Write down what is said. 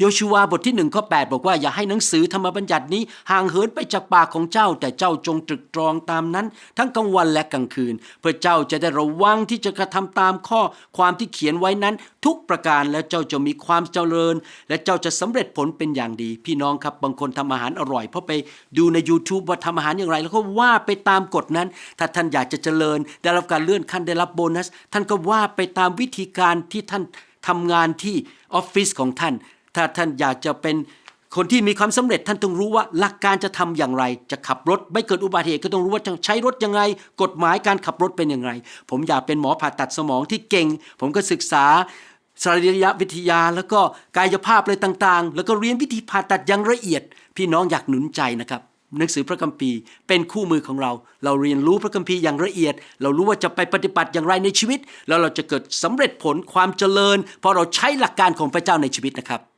โยชูวาบทที่หนึ่งข้อ8บอกว่าอย่าให้หนังสือธรรมบัญญัตินี้ห่างเหินไปจากปากของเจ้า แต่เจ้าจงตรึกตรองตามนั้น ทั้งกลางวันและกลางคืน เพื่อเจ้าจะได้ระวังที่จะกระทำตามข้อความที่เขียนไว้นั้น ทุกประการแล้วเจ้าจะมีความเจริญ และเจ้าจะสำเร็จผลเป็นอย่างดี พี่น้องครับบางคนทำอาหารอร่อยเพราะไปดูใน YouTube ว่าทำอาหารอย่างไร แล้วก็ว่าไปตามกฎนั้น ถ้าท่านอยากจะเจริญ ได้รับการเลื่อนขั้นได้รับโบนัส ท่านก็ว่าไปตามวิธีการที่ท่านทำงานที่ออฟฟิศของท่าน ถ้าท่านอยากจะเป็นคนที่มีความสำเร็จท่านต้องรู้ว่าหลักการจะทำอย่างไร จะขับรถไม่เกิดอุบัติเหตุก็ต้องรู้ว่าจะใช้รถยังไง กฎหมายการขับรถเป็นอย่างไร ผมอยากเป็นหมอผ่าตัดสมองที่เก่ง ผมก็ศึกษาสรีรวิทยาแล้วก็กายภาพอะไรต่างๆ แล้วก็เรียนวิธีผ่าตัดอย่างละเอียด พี่น้องอยากหนุนใจนะครับหนังสือพระคัมภีร์เป็นคู่มือของเรา เราเรียนรู้พระคัมภีร์อย่างละเอียด เรารู้ว่าจะไปปฏิบัติอย่างไรในชีวิต แล้วเราจะเกิดสำเร็จผลความเจริญ เพราะเราใช้หลักการของพระเจ้าในชีวิตนะครับ